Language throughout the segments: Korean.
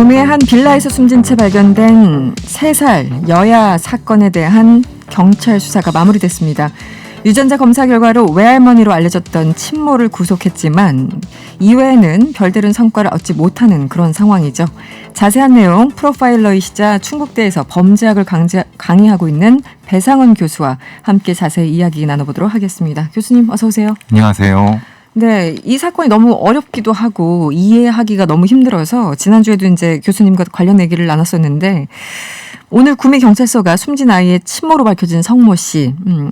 구미의 한 빌라에서 숨진 채 발견된 3살 여야 사건에 대한 경찰 수사가 마무리됐습니다. 유전자 검사 결과로 외할머니로 알려졌던 친모를 구속했지만 이외에는 별다른 성과를 얻지 못하는 그런 상황이죠. 자세한 내용 프로파일러이시자 충북대에서 범죄학을 강제, 강의하고 있는 배상원 교수와 함께 자세히 이야기 나눠보도록 하겠습니다. 교수님 어서 오세요. 안녕하세요. 네, 이 사건이 너무 어렵기도 하고 이해하기가 너무 힘들어서 지난주에도 이제 교수님과 관련 얘기를 나눴었는데 오늘 구미 경찰서가 숨진 아이의 친모로 밝혀진 성모 씨 음,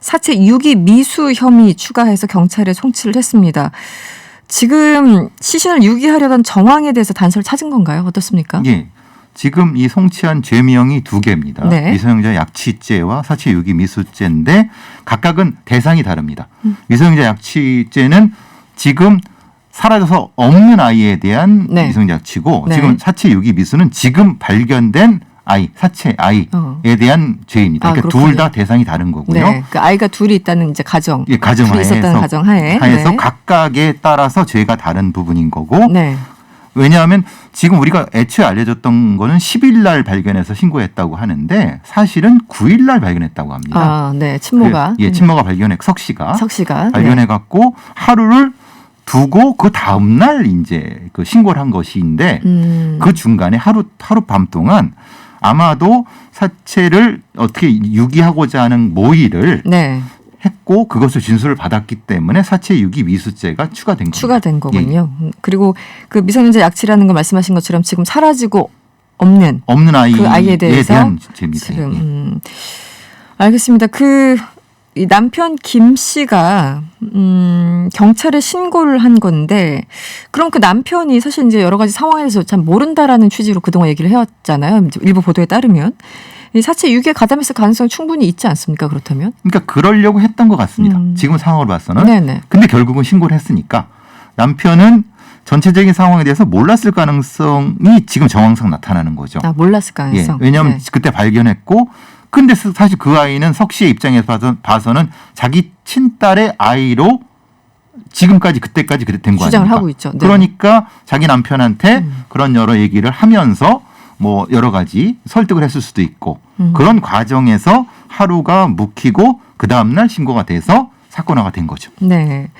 사체 유기 미수 혐의 추가해서 경찰에 송치를 했습니다. 지금 시신을 유기하려던 정황에 대해서 단서를 찾은 건가요? 어떻습니까? 예. 지금 이 송치한 죄명이 두 개입니다. 네. 미성년자 약취죄와 사체 유기 미수죄인데 각각은 대상이 다릅니다. 음. 미성년자 약취죄는 지금 사라져서 없는 아이에 대한 네. 미성년자 약취고 네. 지금 사체 유기 미수는 지금 발견된 아이, 사체 아이에 어. 대한 죄입니다. 아, 그러니까. 둘 다 대상이 다른 거고요. 네, 그 아이가 둘이 있다는 이제 가정, 예, 가정 둘이 있었다는 가정 하에, 하에서 네. 각각에 따라서 죄가 다른 부분인 거고 네, 왜냐하면 지금 우리가 애초에 알려졌던 거는 10일 날 발견해서 신고했다고 하는데 사실은 9일 날 발견했다고 합니다. 아, 네, 친모가, 그, 예, 친모가 발견해 석 씨가 석 씨가 네. 발견해 갖고 하루를 두고 그 다음 날 이제 그 신고를 한 것인데 음. 그 중간에 하루 하루 밤 동안 아마도 사체를 어떻게 유기하고자 하는 모의를 네. 했고 그것을 진술을 받았기 때문에 사체 유기 미수죄가 추가된 겁니다. 추가된 예, 거군요. 음, 그리고 그 미성년자 약취라는 거 말씀하신 것처럼 지금 사라지고 없는 없는 아이에, 그 아이에 대해서 대한 죄입니다. 지금 예. 음, 알겠습니다. 그 이 남편 김 씨가 음, 경찰에 신고를 한 건데 그럼 그 남편이 사실 이제 여러 가지 상황에 대해서 참 모른다라는 취지로 그동안 얘기를 해왔잖아요. 일부 보도에 따르면 이 사체 유기에 가담했을 가능성이 충분히 있지 않습니까? 그렇다면? 그러니까 그러려고 했던 것 같습니다. 음. 지금 상황을 봐서는. 네네. 근데 결국은 신고를 했으니까 남편은 전체적인 상황에 대해서 몰랐을 가능성이 지금 정황상 나타나는 거죠. 아 몰랐을 예, 가능성. 왜냐하면 네. 그때 발견했고 근데 스- 사실 그 아이는 석 씨의 입장에서 봐서- 봐서는 자기 친딸의 아이로 지금까지 그때까지 그렇게 된거 주장을 아닙니까? 하고 있죠. 네. 그러니까 자기 남편한테 음. 그런 여러 얘기를 하면서 뭐 여러 가지 설득을 했을 수도 있고 음. 그런 과정에서 하루가 묵히고 그 다음날 신고가 돼서 사건화가 된 거죠. 네.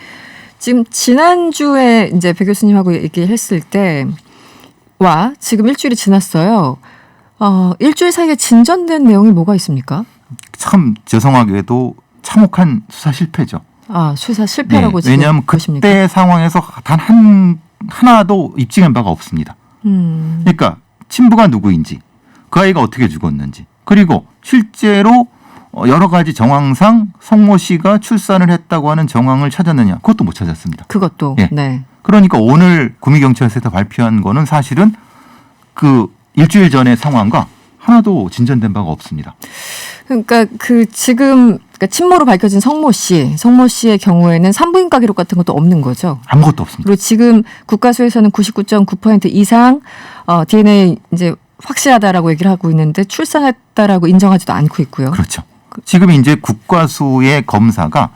지금 지난주에 이제 배 교수님하고 얘기했을 때 와 지금 일주일이 지났어요. 어, 일주일 사이에 진전된 내용이 뭐가 있습니까? 참 죄송하게도 참혹한 수사 실패죠. 아, 수사 실패라고 네, 지금 왜냐하면 보십니까? 그때 상황에서 단 한 하나도 입증한 바가 없습니다. 음. 그러니까 친부가 누구인지 그 아이가 어떻게 죽었는지 그리고 실제로 어, 여러 가지 정황상 성모 씨가 출산을 했다고 하는 정황을 찾았느냐 그것도 못 찾았습니다. 그것도 예. 네. 그러니까 오늘 구미경찰서에서 발표한 거는 사실은 그 일주일 전의 상황과 하나도 진전된 바가 없습니다. 그러니까 그 지금 그러니까 친모로 밝혀진 성모 씨, 성모 씨의 경우에는 산부인과 기록 같은 것도 없는 거죠. 아무것도 없습니다. 그리고 지금 국가수에서는 99.9% 이상 어, DNA 이제 확실하다라고 얘기를 하고 있는데 출산했다라고 인정하지도 않고 있고요. 그렇죠. 지금 이제 국과수의 검사가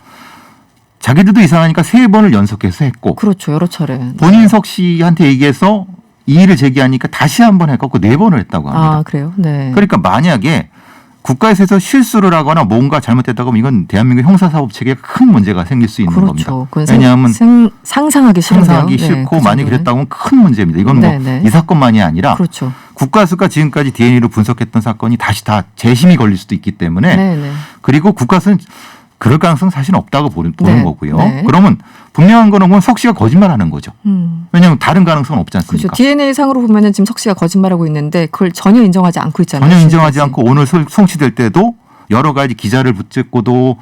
자기들도 이상하니까 세 번을 연속해서 했고 그렇죠. 여러 차례. 본인 석 씨한테 얘기해서 이의를 제기하니까 다시 한 번 해갖고 네 번을 했다고 합니다. 아, 그래요? 네. 그러니까 만약에 국가에서 실수를 하거나 뭔가 잘못됐다고 하면 이건 대한민국 형사사법 체계에 큰 문제가 생길 수 있는 그렇죠. 겁니다. 왜냐하면 생- 상상하기. 상상하기 네, 싫고 그 만약 정도는. 그랬다고 하면 큰 문제입니다. 이건 뭐 네, 네. 이 사건만이 아니라 그렇죠. 국가수가 지금까지 DNA로 분석했던 사건이 다시 다 재심이 걸릴 수도 있기 때문에 네, 네. 그리고 국가수는 그럴 가능성 은 사실은 없다고 보는, 보는 네, 거고요. 네. 그러면 분명한 거는 그건 석 씨가 거짓말하는 거죠. 음. 왜냐하면 다른 가능성은 없지 그렇죠. 않습니까? DNA 상으로 보면은 지금 석 씨가 거짓말하고 있는데 그걸 전혀 인정하지 않고 있잖아요. 전혀 인정하지. 않고 오늘 설- 송치될 때도 여러 가지 기자를 붙잡고도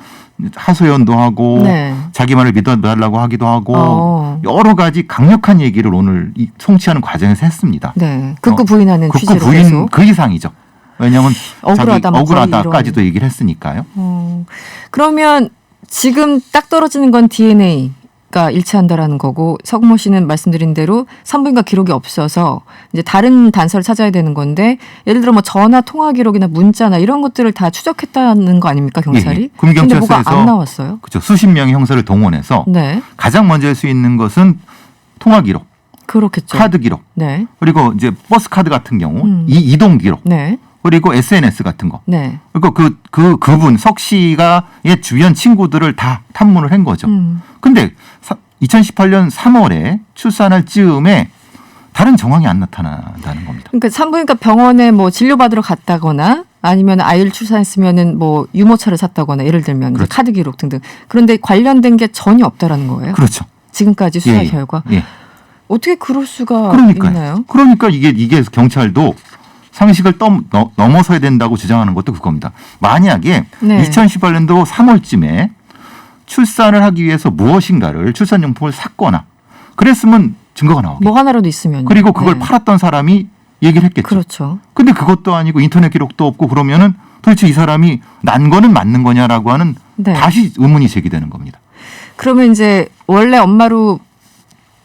하소연도 하고 네. 자기 말을 믿어달라고 하기도 하고 어. 여러 가지 강력한 얘기를 오늘 이 송치하는 과정에서 했습니다. 네. 극구 어, 부인하는 극구 취지로 부인 계속. 그 이상이죠. 왜냐하면 억울하다, 억울하다까지도 얘기를 했으니까요. 어, 그러면 지금 딱 떨어지는 건 DNA가 일치한다라는 거고 석모 씨는 말씀드린 대로 산부인과 기록이 없어서 이제 다른 단서를 찾아야 되는 건데 예를 들어 뭐 전화 통화 기록이나 문자나 이런 것들을 다 추적했다는 거 아닙니까 경찰이? 예, 예. 근데 뭐가 구미경찰서에서 안 나왔어요? 그렇죠. 수십 명의 형사를 동원해서 네, 가장 먼저 할 수 있는 것은 통화 기록. 그렇겠죠. 카드 기록, 네. 그리고 이제 버스 카드 같은 경우 음. 이 이동 기록, 네. 그리고 SNS 같은 거. 네. 그리고 그, 그, 그분, 석 씨가 의 주변 친구들을 다 탐문을 한 거죠. 음. 근데 사- 2018년 3월에 출산할 즈음에 다른 정황이 안 나타난다는 겁니다. 그러니까 산부인과 병원에 뭐 진료받으러 갔다거나 아니면 아이를 출산했으면은 뭐 유모차를 샀다거나 예를 들면 그렇죠. 카드 기록 등등. 그런데 관련된 게 전혀 없다라는 거예요. 그렇죠. 지금까지 수사 예, 예. 결과. 예. 어떻게 그럴 수가 그러니까요. 있나요? 그러니까 이게 이게 경찰도 상식을 넘, 넘- 넘어서야 된다고 주장하는 것도 그겁니다. 만약에 네. 2018년도 3월쯤에 출산을 하기 위해서 무엇인가를 출산용품을 샀거나 그랬으면 증거가 나오겠죠. 뭐 하나라도 있으면. 그리고 그걸 네. 팔았던 사람이 얘기를 했겠죠. 그렇죠. 근데 그것도 아니고 인터넷 기록도 없고 그러면은 도대체 이 사람이 난 거는 맞는 거냐라고 하는 네. 다시 의문이 제기되는 겁니다. 그러면 이제 원래 엄마로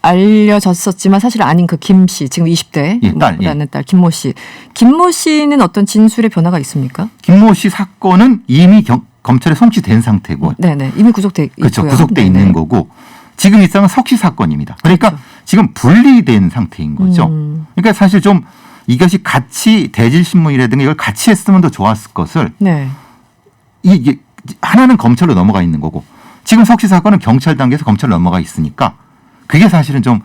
알려졌었지만 사실 아닌 그 김 씨, 지금 20대 예, 딸, 예. 라는 딸 김모 씨. 김모 씨는 어떤 진술의 변화가 있습니까? 김모 씨 사건은 이미 경- 검찰에 송치된 상태고 네네 이미 구속돼 그렇죠. 있고요. 구속돼 네네. 있는 거고 지금 이 상은 석시 사건입니다. 그러니까 그렇죠. 지금 분리된 상태인 거죠. 음. 그러니까 사실 좀 이것이 같이 대질 신문이라든가 이걸 같이 했으면 더 좋았을 것을 네. 이게 하나는 검찰로 넘어가 있는 거고 지금 석시 사건은 경찰 단계에서 검찰로 넘어가 있으니까 그게 사실은 좀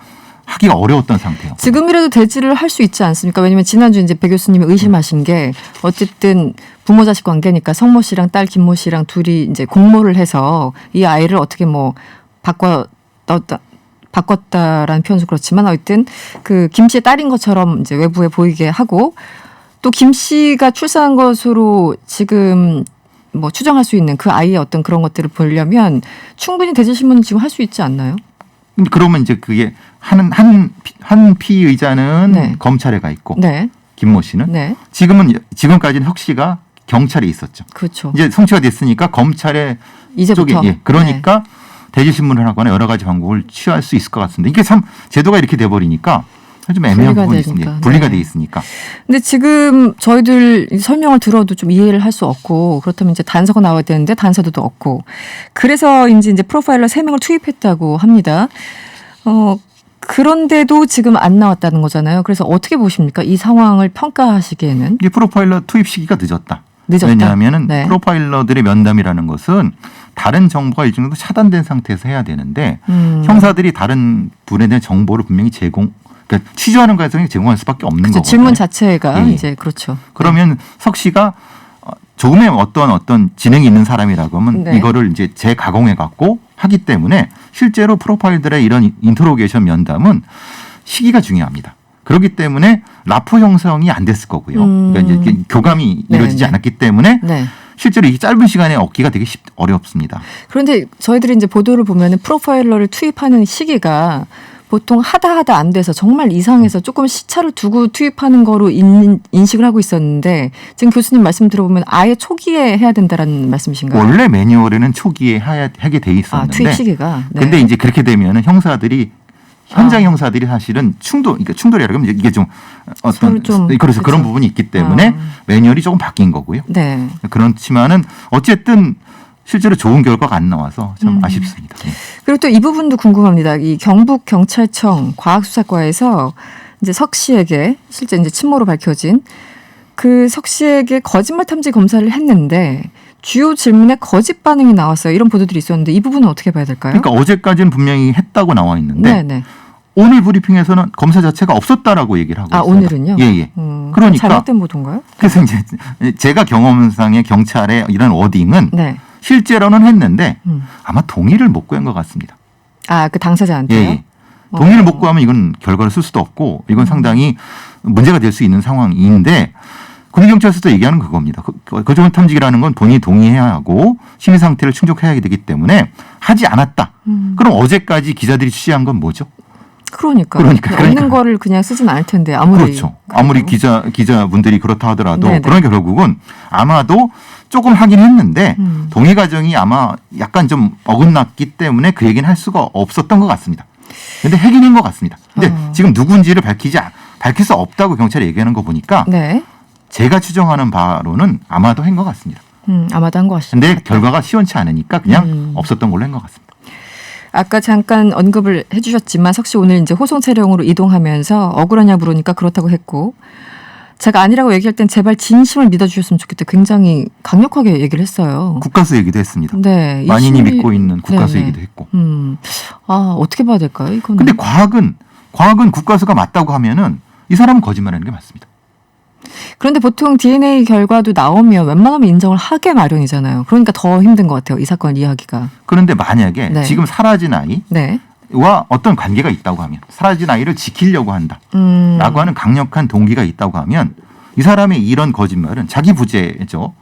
하기가 어려웠던 상태예요. 지금이라도 대지를 할 수 있지 않습니까? 왜냐면 지난주 이제 배 교수님이 의심하신 게 어쨌든 부모 자식 관계니까 성모 씨랑 딸 김모 씨랑 둘이 이제 공모를 해서 이 아이를 어떻게 뭐 바꿔 넣었다 바꿨다라는 표현도 그렇지만 어쨌든 그 김 씨의 딸인 것처럼 이제 외부에 보이게 하고 또 김 씨가 출산한 것으로 지금 뭐 추정할 수 있는 그 아이의 어떤 그런 것들을 보려면 충분히 대질 신문을 지금 할 수 있지 않나요? 그러면 이제 그게 한한 한 피의자는 네. 검찰에 가 있고 네, 김모 씨는 네, 지금은 지금까지는 혁 씨가 경찰에 있었죠. 그렇죠. 이제 송치가 됐으니까 검찰에 이제부터 쪽에 예, 그러니까 대질 신문을 하거나 여러 가지 방법을 취할 수 있을 것 같습니다. 이게 참 제도가 이렇게 돼 버리니까 좀 애매한 분리가 부분이. 있습니다. 분리가 네. 돼 있으니까. 근데 지금 저희들 이 설명을 들어도 좀 이해를 할 수 없고 그렇다면 이제 단서가 나와야 되는데 단서도 없고 그래서 이제 이제 프로파일러 세 명을 투입했다고 합니다. 어 그런데도 지금 안 나왔다는 거잖아요. 그래서 어떻게 보십니까? 이 상황을 평가하시기에는 이게 프로파일러 투입 시기가 늦었다. 늦었다. 왜냐하면은 네. 프로파일러들의 면담이라는 것은 다른 정보가 일정 정도 차단된 상태에서 해야 되는데 음. 형사들이 다른 분에 대한 정보를 분명히 제공, 그러니까 취조하는 과정에 제공할 수밖에 없는 그렇죠. 거거든요. 질문 자체가 예. 이제 그렇죠. 그러면 석 씨가 어, 조금의 어떤 어떤 지능이 있는 사람이라고 하면 네. 이거를 이제 재가공해 갖고 하기 때문에 실제로 프로파일들의 이런 인터로게이션 면담은 시기가 중요합니다. 그렇기 때문에 라포 형성이 안 됐을 거고요. 음. 그러니까 이제 교감이 네, 이루어지지 네. 않았기 때문에 네. 실제로 이 짧은 시간에 얻기가 되게 쉽, 어렵습니다. 그런데 저희들이 이제 보도를 보면은 프로파일러를 투입하는 시기가 보통 하다 하다 안 돼서 정말 이상해서 조금 시차를 두고 투입하는 거로 인, 인식을 하고 있었는데 지금 교수님 말씀 들어보면 아예 초기에 해야 된다라는 말씀이신가요? 원래 매뉴얼에는 초기에 하야, 하게 돼아 있었는데 투입 시기가. 네. 근데 이제 그렇게 되면은 형사들이 현장 아. 형사들이 사실은 충돌, 그러니까 충돌이라고 하면 이게 좀 어떤 좀 그래서 그런 그쵸. 부분이 있기 때문에 아. 매뉴얼이 조금 바뀐 거고요. 네. 그렇지만은 어쨌든 실제로 좋은 결과가 안 나와서 좀 음. 아쉽습니다. 네. 그리고 또 이 부분도 궁금합니다. 이 경북 경찰청 과학수사과에서 이제 석 씨에게 실제 이제 친모로 밝혀진 그 석 씨에게 거짓말 탐지 검사를 했는데 주요 질문에 거짓 반응이 나왔어요. 이런 보도들이 있었는데 이 부분은 어떻게 봐야 될까요? 그러니까 어제까지는 분명히 했다고 나와 있는데 네네. 오늘 브리핑에서는 검사 자체가 없었다라고 얘기를 하고 아 있어요. 오늘은요? 예, 예. 음, 그러니까. 잘못된 보도인가요? 그래서 이제 제가 경험상의 경찰의 이런 워딩은 네. 실제로는 했는데 음. 아마 동의를 못 구한 것 같습니다. 아그 예, 당사자한테요? 예. 동의를 어. 못 구하면 이건 결과를 쓸 수도 없고 이건 음. 상당히 문제가 될 수 있는 상황인데 군경찰서도 얘기하는 그겁니다. 그, 거짓말 탐지기라는 건 본인이 동의해야 하고 심의 상태를 충족해야 되기 때문에 하지 않았다. 음. 그럼 어제까지 기자들이 취재한 건 뭐죠? 그러니까. 그러니까, 없는 그러니까. 거를 그냥 쓰진 않을 텐데 아무리 그렇죠. 아무리 그래도. 기자 기자분들이 그렇다 하더라도 네네. 그런 결국은 아마도 조금 하긴 했는데 음. 동의 과정이 아마 약간 좀 어긋났기 때문에 그 얘기는 할 수가 없었던 것 같습니다. 근데 핵인인 것 같습니다. 근데 어. 지금 누군지를 밝히지 않- 밝힐 수 없다고 경찰이 얘기하는 거 보니까 네. 제가 추정하는 바로는 아마도 한 것 같습니다. 음, 아마도 한 것 같습니다. 근데 결과가 시원치 않으니까 그냥 음. 없었던 걸로 한 것 같습니다. 아까 잠깐 언급을 해주셨지만 석 씨 오늘 이제 호송 차량으로 이동하면서 억울하냐 물으니까 그렇다고 했고 제가 아니라고 얘기할 땐 제발 진심을 믿어주셨으면 좋겠다. 굉장히 강력하게 얘기를 했어요. 국가수 얘기도 했습니다. 네, 이 만인이 심리- 믿고 있는 국가수 네네. 얘기도 했고. 음, 아 어떻게 봐야 될까요? 이거는. 근데 과학은 과학은 국가수가 맞다고 하면은 이 사람은 거짓말하는 게 맞습니다. 그런데 보통 DNA 결과도 나오면 웬만하면 인정을 하게 마련이잖아요. 그러니까 더 힘든 것 같아요. 이 사건 이야기가. 그런데 만약에 네. 지금 사라진 아이와 네. 어떤 관계가 있다고 하면 사라진 아이를 지키려고 한다라고 음. 하는 강력한 동기가 있다고 하면 이 사람의 이런 거짓말은 자기 부재죠.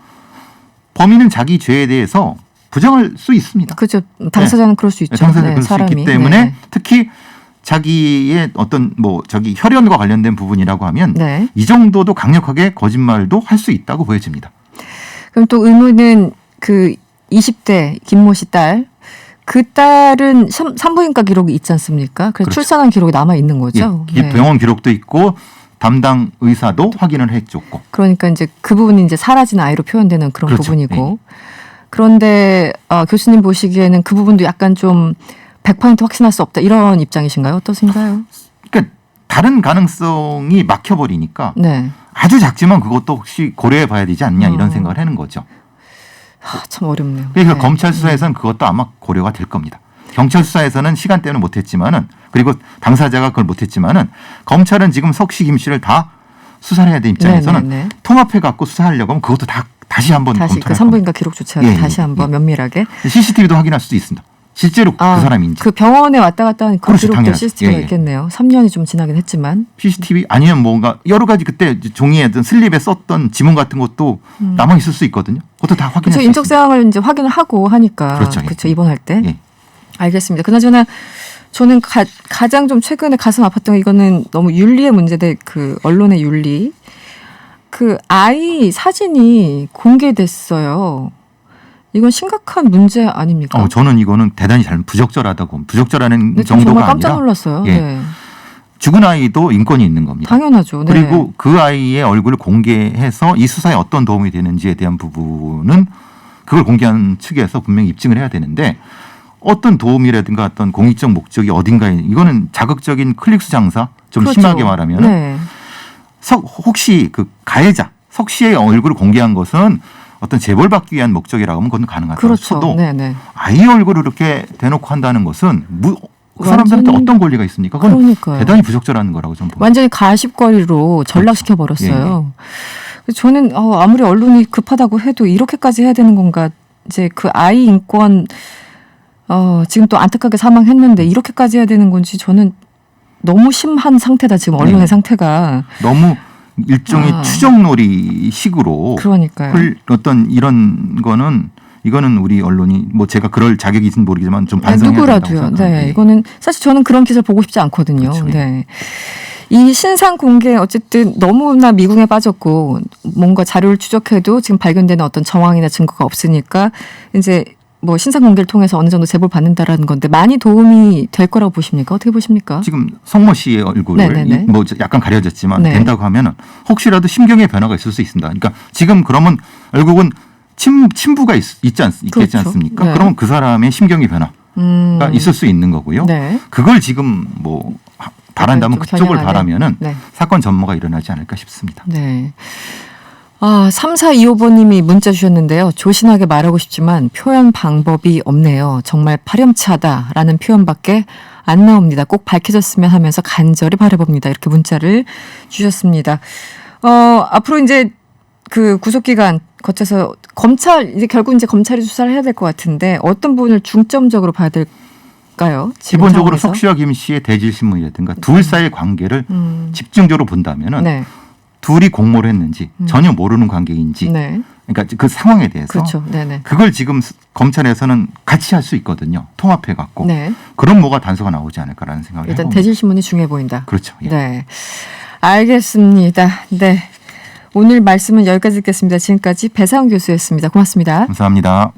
범인은 자기 죄에 대해서 부정할 수 있습니다. 그죠. 당사자는 그럴 수 있죠. 당사자 네, 그럴 수 사람이. 있기 때문에 네. 특히 자기의 어떤 뭐 저기 혈연과 관련된 부분이라고 하면 네. 이 정도도 강력하게 거짓말도 할 수 있다고 보여집니다. 그럼 또 의문은 그 20대 김모 씨 딸. 그 딸은 산- 산부인과 기록이 있지 않습니까? 그래서 그렇죠. 출산한 기록이 남아 있는 거죠. 예, 네. 병원 기록도 있고 담당 의사도 확인을 해줬고 그러니까 이제 그 부분이 이제 사라진 아이로 표현되는 그런 그렇죠. 부분이고. 그런데 어, 교수님 보시기에는 그 부분도 약간 좀 100% 확신할 수 없다 이런 입장이신가요? 어떠신가요? 그러니까 다른 가능성이 막혀버리니까 네. 아주 작지만 그것도 혹시 고려해 봐야 되지 않냐 이런 어. 생각을 하는 거죠. 아, 참 어렵네요. 그러니까 네. 검찰 수사에서는 그것도 아마 고려가 될 겁니다. 경찰 수사에서는 시간 때문에 못했지만은 그리고 당사자가 그걸 못했지만은 검찰은 지금 석씨 김 씨를 다 수사를 해야 되는 입장에서는 네, 네, 네. 통합해 갖고 수사하려고 하면 그것도 다 다시 한번 다시 그 검토할 겁니다. 산부인과 기록조차 예, 예, 다시 한번 예. 면밀하게 CCTV도 확인할 수도 있습니다. 실제로 아, 그 사람인지 그 병원에 왔다 갔다 하는 그 그렇죠, 기록도 당연하죠. CCTV가 예, 예. 있겠네요. 3년이 좀 지나긴 했지만 CCTV 아니면 뭔가 여러 가지 그때 종이에 든 슬립에 썼던 지문 같은 것도 남아 있을 수 있거든요. 그것도 다 확인할 음. 그렇죠. 수 인적. 사항을 이제 확인을 하고 하니까 그렇죠, 예. 그렇죠. 입원할 때 예. 알겠습니다. 그나저나 저는 가, 가장 좀 최근에 가슴 아팠던 게 이거는 너무 윤리의 문제대 그 언론의 윤리. 그 아이 사진이 공개됐어요. 이건 심각한 문제 아닙니까? 어, 저는 이거는 대단히 잘 부적절하다고 부적절하는 네, 저 정말 정도가 깜짝 놀랐어요. 예. 네. 죽은 아이도 인권이 있는 겁니다. 당연하죠. 네. 그리고 그 아이의 얼굴을 공개해서 이 수사에 어떤 도움이 되는지에 대한 부분은 그걸 공개한 측에서 분명히 입증을 해야 되는데 어떤 도움이라든가 어떤 공익적 목적이 어딘가에 이거는 자극적인 클릭수 장사 좀 그렇죠. 심하게 말하면 네. 석 혹시 그 가해자 석 씨의 얼굴을 공개한 것은 어떤 재벌 받기 위한 목적이라고 하면 그건 가능하다 그렇죠. 쳐도 네, 네. 아이 얼굴을 이렇게 대놓고 한다는 것은 무, 그 사람들한테 어떤 권리가 있습니까? 그건 그러니까요. 대단히 부적절한 거라고 저는 봅니다. 완전히 가십거리로 전락시켜 그렇죠. 예, 버렸어요. 저는 어, 아무리 언론이 급하다고 해도 이렇게까지 해야 되는 건가? 이제 그 아이 인권 어, 지금 또 안타깝게 사망했는데 이렇게까지 해야 되는 건지 저는 너무 심한 상태다 지금 언론의 네. 상태가 너무 일종의 아. 추정놀이 식으로 그러니까요. 흘- 어떤 이런 거는 이거는 우리 언론이 뭐 제가 그럴 자격이 있는지 모르겠지만 좀 네, 반성해야 된다고 누구라도요. 생각합니다. 네, 예. 이거는 사실 저는 그런 기사를 보고 싶지 않거든요. 그렇죠. 네. 이 신상 공개 어쨌든 너무나 미궁에 빠졌고 뭔가 자료를 추적해도 지금 발견되는 어떤 정황이나 증거가 없으니까 이제 뭐 신상 공개를 통해서 어느 정도 제보를 받는다라는 건데 많이 도움이 될 거라고 보십니까? 어떻게 보십니까? 지금 성모 씨의 얼굴을. 이- 뭐 약간 가려졌지만 네. 된다고 하면은 혹시라도 심경의 변화가 있을 수 있습니다. 그러니까 지금 그러면 결국은 침, 친부가 있, 있지 않, 있겠지 그렇죠. 않습니까? 네. 그러면 그 사람의 심경의 변화가 음. 있을 수 있는 거고요. 네. 그걸 지금 뭐 하- 바란다면 좀 그쪽을. 바라면은 네. 사건 전모가 일어나지 않을까 싶습니다. 네. 아, 3425번님이 문자 주셨는데요. 조신하게 말하고 싶지만 표현 방법이 없네요. 정말 파렴치하다라는 표현밖에 안 나옵니다. 꼭 밝혀졌으면 하면서 간절히 바라봅니다. 이렇게 문자를 주셨습니다. 어, 앞으로 이제 그 구속기간 거쳐서 검찰, 이제 결국 이제 검찰이 수사를 해야 될 것 같은데 어떤 부분을 중점적으로 봐야 될 까요? 지금 기본적으로 상황에서? 씨와 김 씨의 대질 신문이라든가 둘 사이의 관계를 음, 집중적으로 본다면은 네. 둘이 공모를 했는지 전혀 모르는 관계인지 네. 그러니까 그 상황에 대해서 그렇죠. 그걸 지금 스- 검찰에서는 같이 할 수 있거든요. 통합해 갖고 네. 그런 뭐가 단서가 나오지 않을까라는 생각을 일단 해봅니다. 대질신문이 중요해 보인다. 그렇죠. 예. 네. 알겠습니다. 네. 오늘 말씀은 여기까지 듣겠습니다. 지금까지 배상훈 교수였습니다. 고맙습니다. 감사합니다.